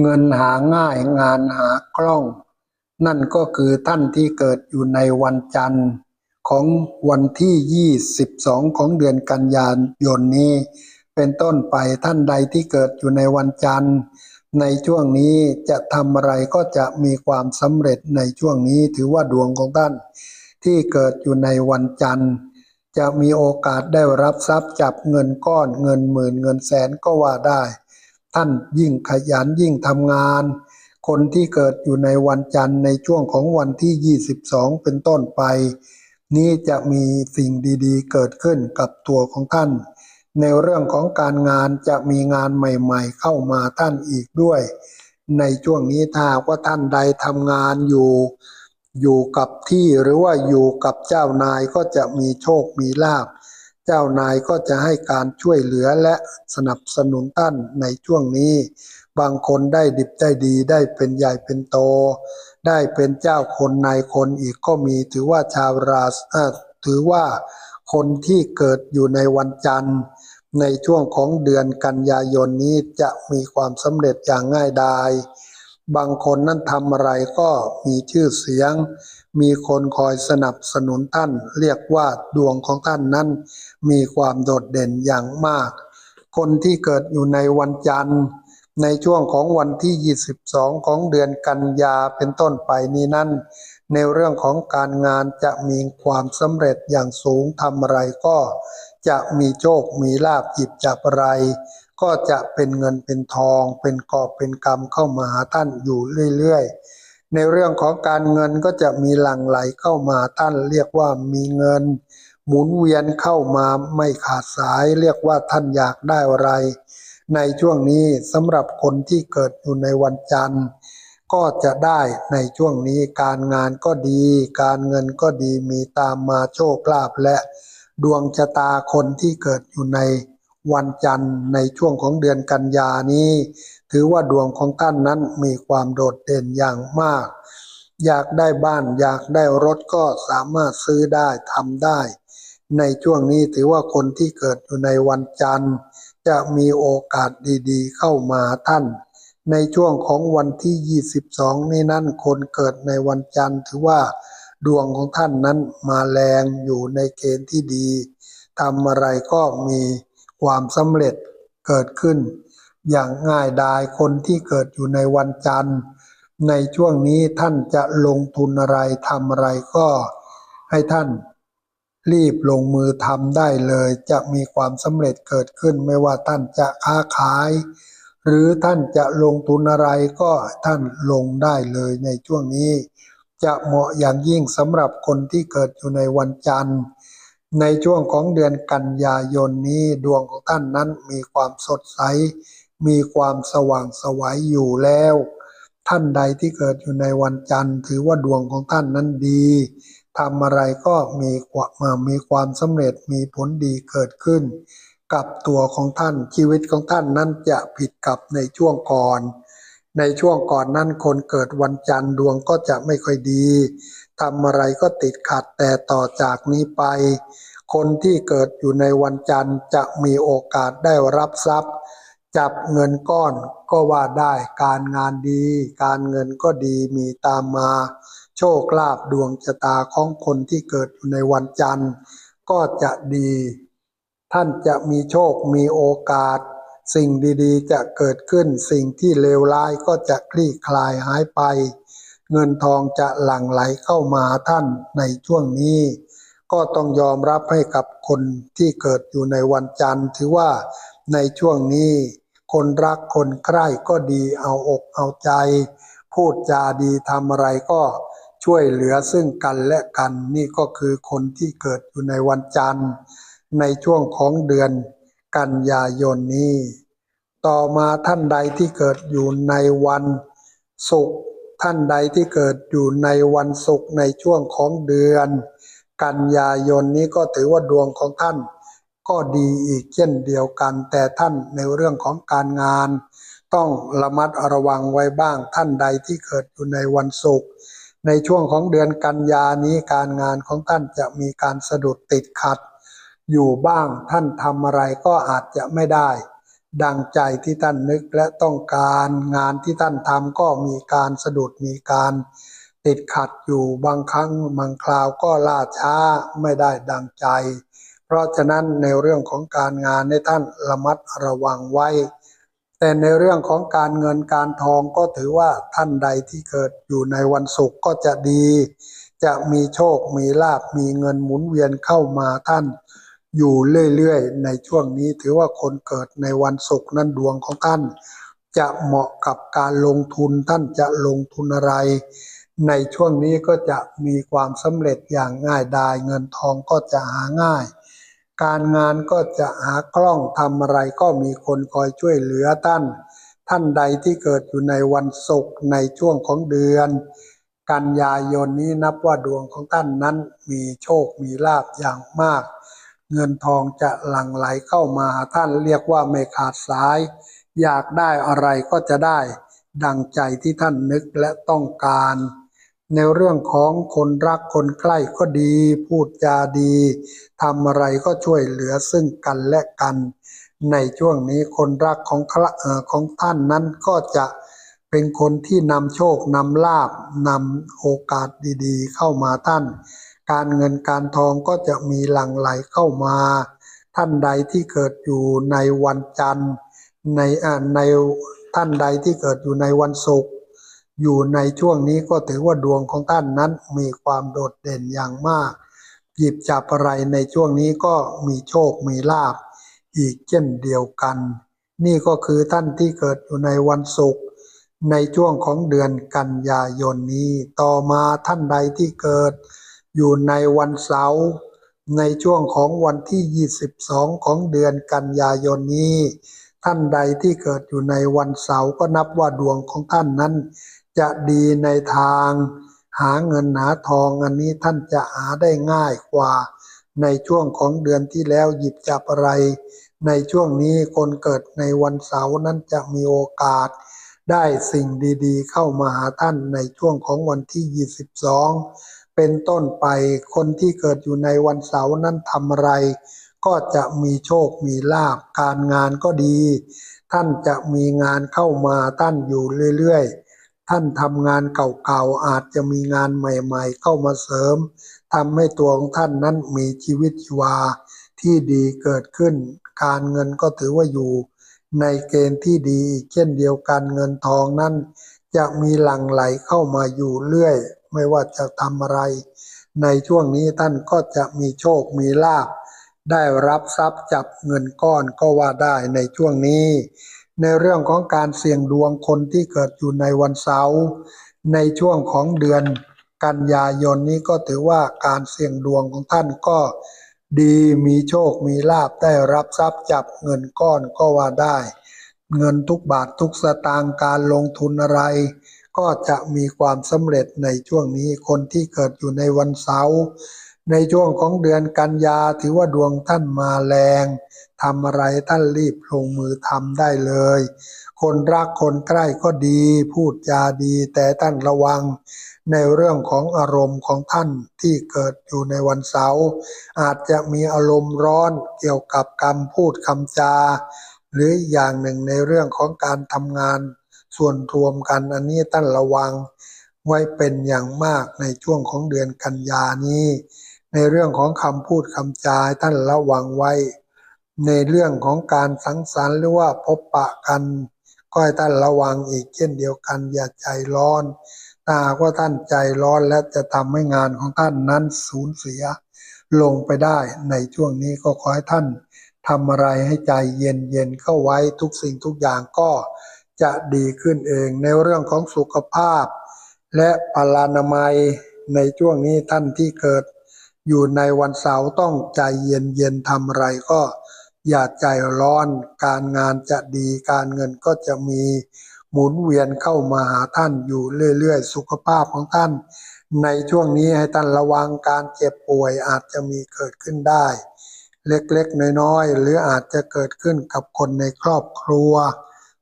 เงินหาง่ายงานหาคล่อง นั่นก็คือท่านที่เกิดอยู่ในวันจันทร์ ของวันที่ 22 ของเดือนกันยายนนี้ เป็นต้นไปท่านใดที่เกิดอยู่ในวันจันทร์ ในช่วงนี้จะทำอะไรก็จะมีความสำเร็จในช่วงนี้ถือว่าดวงของท่าน ที่เกิดอยู่ในวันจันทร์ จะมีโอกาสได้รับทรัพย์จับเงินก้อนเงินหมื่นเงินแสนก็ว่าได้ ท่านยิ่งขยันยิ่งทำงาน คนที่เกิดอยู่ในวันจันทร์ในช่วงของวันที่ 22 เป็นต้นไป นี้จะมีสิ่งดีๆ เกิดขึ้นกับตัวของท่าน ในเรื่องของการงานจะมีงานใหม่ๆ เข้ามาท่านอีกด้วย ในช่วงนี้ถ้าว่าท่านใดทำงานอยู่อยู่กับที่หรือว่าอยู่กับเจ้านายก็จะมีโชคมีลาภ เจ้านายก็จะให้การช่วยเหลือและสนับสนุนท่านในช่วงนี้ บางคนได้ดิบได้ดีได้เป็นใหญ่เป็นโต ได้เป็นเจ้าคนนายคนอีกก็มีถือว่าชาวราศถือว่าคนที่เกิดอยู่ในวันจันทร์ ในช่วงของเดือนกันยายนนี้จะมีความสำเร็จอย่างง่ายดาย บางคนนั้นทำอะไรก็มีชื่อเสียง มีคนคอยสนับสนุนท่าน เรียกว่าดวงของท่านนั้น มีความโดดเด่นอย่างมาก คนที่เกิดอยู่ในวันจันทร์ ในช่วงของวันที่ 22 ของเดือนกันยาเป็นต้นไปนี้นั้น ในเรื่องของการงานจะมีความสำเร็จอย่างสูงทำอะไรก็ จะมีโชค มีลาภหยิบจับอะไร ก็จะเป็นเงินเป็นทอง เป็นกอบเป็นกำเข้ามาหาท่านอยู่เรื่อยๆ ในเรื่องของการเงินก็จะมีหลั่งไหลเข้ามาท่าน เรียกว่ามีเงิน หมุนเวียนเข้ามาไม่ขาดสาย เรียกว่าท่านอยากได้อะไร ในช่วงนี้สำหรับคนที่เกิดอยู่ในวันจันทร์ก็จะได้ในช่วงนี้การงานก็ดี การเงินก็ดีมีตามมาโชคลาภและ ดวงชะตาคนที่เกิดอยู่ใน วันจันทร์ในช่วงของเดือนกันยานี้ ถือว่าดวงของท่านนั้นมีความโดดเด่นอย่างมาก อยากได้บ้านอยากได้รถก็สามารถซื้อได้ทำได้ ในช่วงนี้ถือว่าคนที่เกิดอยู่ในวันจันทร์ จะมีโอกาสดีๆ เข้ามาท่าน ในช่วงของวันที่ 22 นี้นั่นคนเกิดในวันจันทร์ถือว่าดวงของท่านนั้นมาแรงอยู่ในเกณฑ์ที่ดีทำอะไรก็มี ความสำเร็จเกิดขึ้น อย่างง่ายดายคนที่เกิดอยู่ในวันจันทร์ ในช่วงนี้ท่านจะลงทุนอะไรทำอะไรก็ให้ท่านรีบลงมือทำได้เลย จะมีความสำเร็จเกิดขึ้น ไม่ว่าท่านจะค้าขาย หรือท่านจะลงทุนอะไรก็ท่านลงได้เลยในช่วงนี้ จะเหมาะอย่างยิ่งสำหรับคนที่เกิดอยู่ในวันจันทร์ ในช่วงของเดือนกันยายนนี้ดวงของท่านนั้นมีความสดใส มีความสว่างไสวัยอยู่แล้ว ท่านใดที่เกิดอยู่ในวันจันทร์ ถือว่าดวงของท่านนั้นดีทำอะไรก็มีความมีความสำเร็จมีผลดีเกิดขึ้น กับตัวของท่านชีวิตของท่านนั้นจะผิดกับในช่วงก่อน ในช่วงก่อนนั้นคนเกิดวันจันทร์ดวงก็จะไม่ค่อยดี ทำอะไรก็ติดขัดแต่ต่อจากนี้ไป คนที่เกิดอยู่ในวันจันทร์จะมีโอกาสได้รับทรัพย์ จับเงินก้อนก็ว่าได้การงานดี การเงินก็ดีมีตามมา โชคลาภดวงชะตาของคนที่เกิดอยู่ในวันจันทร์ ก็จะดี ท่านจะมีโชคมีโอกาส สิ่งดีๆ จะเกิดขึ้นสิ่งที่เลวร้ายก็จะคลี่คลายหายไป เงินทองจะหลั่งไหลเข้ามาท่านในช่วงนี้ ก็ต้องยอมรับให้กับคนที่เกิดอยู่ในวันจันทร์ถือว่าในช่วงนี้ คนรักคนใคร่ก็ดีเอาอกเอาใจ พูดจาดีทำอะไรก็ช่วยเหลือซึ่งกันและกันนี่ก็คือคนที่เกิดอยู่ในวันจันทร์ ในช่วงของเดือนกันยายนนี้ ต่อมาท่านใดที่เกิดอยู่ในวันศุกร์ ท่านใดที่เกิดอยู่ในวันศุกร์ในช่วงของเดือน กันยายนนี้ก็ถือว่าดวงของท่าน ก็ดีอีกเช่นเดียวกัน แต่ท่านในเรื่องของการงาน ต้องระมัดระวังไว้บ้าง ท่านใดที่เกิดอยู่ในวันศุกร์ในช่วงของเดือนกันยานี้การงานของท่านจะมีการสะดุดติดขัด อยู่บ้างท่านทำอะไรก็อาจจะไม่ได้ ดังใจที่ท่านนึกและต้องการงานที่ท่านทำก็มีการสะดุดมีการติดขัดอยู่บางครั้งบางคราวก็ล่าช้าไม่ได้ดังใจ เพราะฉะนั้นในเรื่องของการงานในท่านระมัดระวังไว้ แต่ในเรื่องของการเงินการทองก็ถือว่าท่านใดที่เกิดอยู่ในวันศุกร์ก็จะดี จะมีโชคมีลาบมีเงินหมุนเวียนเข้ามาท่าน อยู่เรื่อยๆ ในช่วงนี้ถือว่าคนเกิดในวันศุกร์นั้นดวงของท่าน จะเหมาะกับการลงทุนท่านจะลงทุนอะไร ในช่วงนี้ก็จะมีความสำเร็จอย่างง่ายดาย เงินทองก็จะหาง่าย การงานก็จะหากล้องทำอะไรก็มีคนคอยช่วยเหลือท่าน ท่านใดที่เกิดอยู่ในวันศุกร์ในช่วงของเดือน กันยายนนี้นับว่าดวงของท่านนั้นมีโชคมีลาภอย่างมาก เงินทองจะหลั่งไหลเข้ามาท่านเรียกว่าไม่ขาดสาย อยากได้อะไรก็จะได้ ดังใจที่ท่านนึกและต้องการ ในเรื่องของคนรักคนใกล้ก็ดี พูดจาดีทำอะไรก็ช่วยเหลือซึ่งกันและกัน ในช่วงนี้คนรักของคละเอ่อของท่านนั้นก็จะเป็นคนที่นำโชคนำลาบนำโอกาสดีๆ เข้ามาท่าน การเงินการทองก็จะมีหลั่งไหลเข้ามา ท่านใดที่เกิดอยู่ในวันจันทร์ในอ่าในท่านใดที่เกิดอยู่ในวันศุกร์อยู่ในช่วงนี้ก็ถือว่าดวงของท่านนั้นมีความโดดเด่นอย่างมาก หยิบจับอะไรในช่วงนี้ก็มีโชคมีลาภอีกเช่นเดียวกัน นี่ก็คือท่านที่เกิดอยู่ในวันศุกร์ในช่วงของเดือนกันยายนนี้ ต่อมาท่านใดที่เกิด อยู่ในวันเสาร์ในช่วงของวันที่ 22 ของเดือนกันยายนนี้ ท่านใดที่เกิดอยู่ในวันเสาร์ก็นับว่าดวงของท่านนั้น จะดีในทาง หาเงินหาทองอันนี้ท่านจะหาได้ง่ายกว่า ในช่วงของเดือนที่แล้วหยิบจับอะไร ในช่วงนี้คนเกิดในวันเสาร์นั้นจะมีโอกาส ได้สิ่งดีๆ เข้ามาหาท่านในช่วงของวันที่ 22 เป็นต้นไปคนที่เกิดอยู่ในวันเสาร์นั้นทำอะไร ก็จะมีโชคมีลาภการงานก็ดี ท่านจะมีงานเข้ามาท่านอยู่เรื่อยๆ ท่านทำงานเก่าๆอาจจะมีงานใหม่ๆ เข้ามาเสริมทำให้ตัวของท่านนั้นมีชีวิตชีวาที่ดีเกิดขึ้น การเงินก็ถือว่าอยู่ ในเกณฑ์ที่ดีเช่นเดียวกันเงินทองนั้น จะมีหลั่งไหลเข้ามาอยู่เรื่อย ไม่ว่าจะทำอะไร ในช่วงนี้ท่านก็จะมีโชคมีลาภได้รับทรัพย์จับเงินก้อนก็ว่าได้ในช่วงนี้ ในเรื่องของการเสี่ยงดวงคนที่เกิดอยู่ในวันเสาร์ในช่วงของเดือนกันยายนนี้ก็ถือว่าการเสี่ยงดวงของท่านก็ดีมีโชคมีลาภได้รับทรัพย์จับเงินก้อนก็ว่าได้ เงินทุกบาททุกสตางค์การลงทุนอะไร ก็จะมีความสำเร็จในช่วงนี้คนที่เกิดอยู่ในวันเสาร์ในช่วงของเดือนกันยาถือว่าดวงท่านมาแรงทำอะไรท่านรีบลงมือทำได้เลย คนรักคนใกล้ก็ดี พูดจาดีแต่ท่านระวัง ในเรื่องของอารมณ์ของท่านที่เกิดอยู่ในวันเสาร์อาจจะมีอารมณ์ร้อนเกี่ยวกับคำพูดคำจา หรืออย่างหนึ่งในเรื่องของการทำงาน ส่วนรวมกันอันนี้ท่านระวังไว้เป็นอย่างมากในช่วงของเดือนกันยานี้ ในเรื่องของคำพูดคำจาท่านระวังไว้ ในเรื่องของการสังสรรค์หรือว่าพบปะกัน ก็ให้ท่านระวังอีกเช่นเดียวกัน อย่าใจร้อนถ้ากว่าท่านใจร้อนและจะทำให้งานของท่านนั้นสูญเสีย ลงไปได้ในช่วงนี้ก็ขอให้ท่านทำอะไรให้ใจเย็นเย็นเข้าไว้ทุกสิ่งทุกอย่างก็ จะดีขึ้นเองในเรื่องของสุขภาพ และพลานามัยในช่วงนี้ท่านที่เกิด อยู่ในวันเสาร์ต้องใจเย็นเย็นทำอะไรก็ อย่าใจร้อนการงานจะดีการเงินก็จะมีหมุนเวียนเข้ามาหาท่านอยู่เรื่อยๆ สุขภาพของท่าน ในช่วงนี้ให้ท่านระวังการเจ็บป่วยอาจจะมีเกิดขึ้นได้ เล็กๆ น้อยๆ หรืออาจจะเกิดขึ้นกับคนในครอบครัว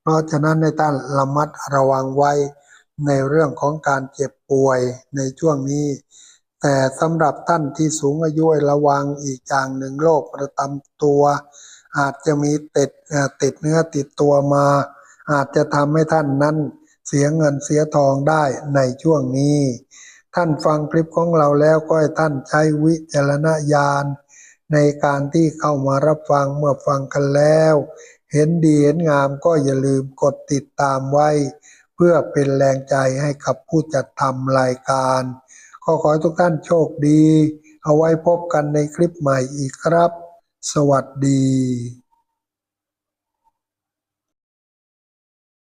เพราะฉะนั้นในท่านระมัดระวังไว้ในเรื่องของการเจ็บป่วยในช่วงนี้ แต่สำหรับท่านที่สูงอายุระวังอีกอย่างหนึ่งโรคประจำตัว อาจจะมีติดติดเนื้อติดตัวมา อาจจะทำให้ท่านนั้นเสียเงินเสียทองได้ในช่วงนี้ ท่านฟังคลิปของเราแล้วก็ให้ท่านใช้วิจารณญาณในการที่เข้ามารับฟังเมื่อฟังกันแล้ว เห็นดีเห็นงามก็อย่าลืมกดติดตามไว้ เพื่อเป็นแรงใจให้กับผู้จัดทำรายการขอขอให้ทุกท่านโชคดี เอาไว้พบกันในคลิปใหม่อีกครับ สวัสดี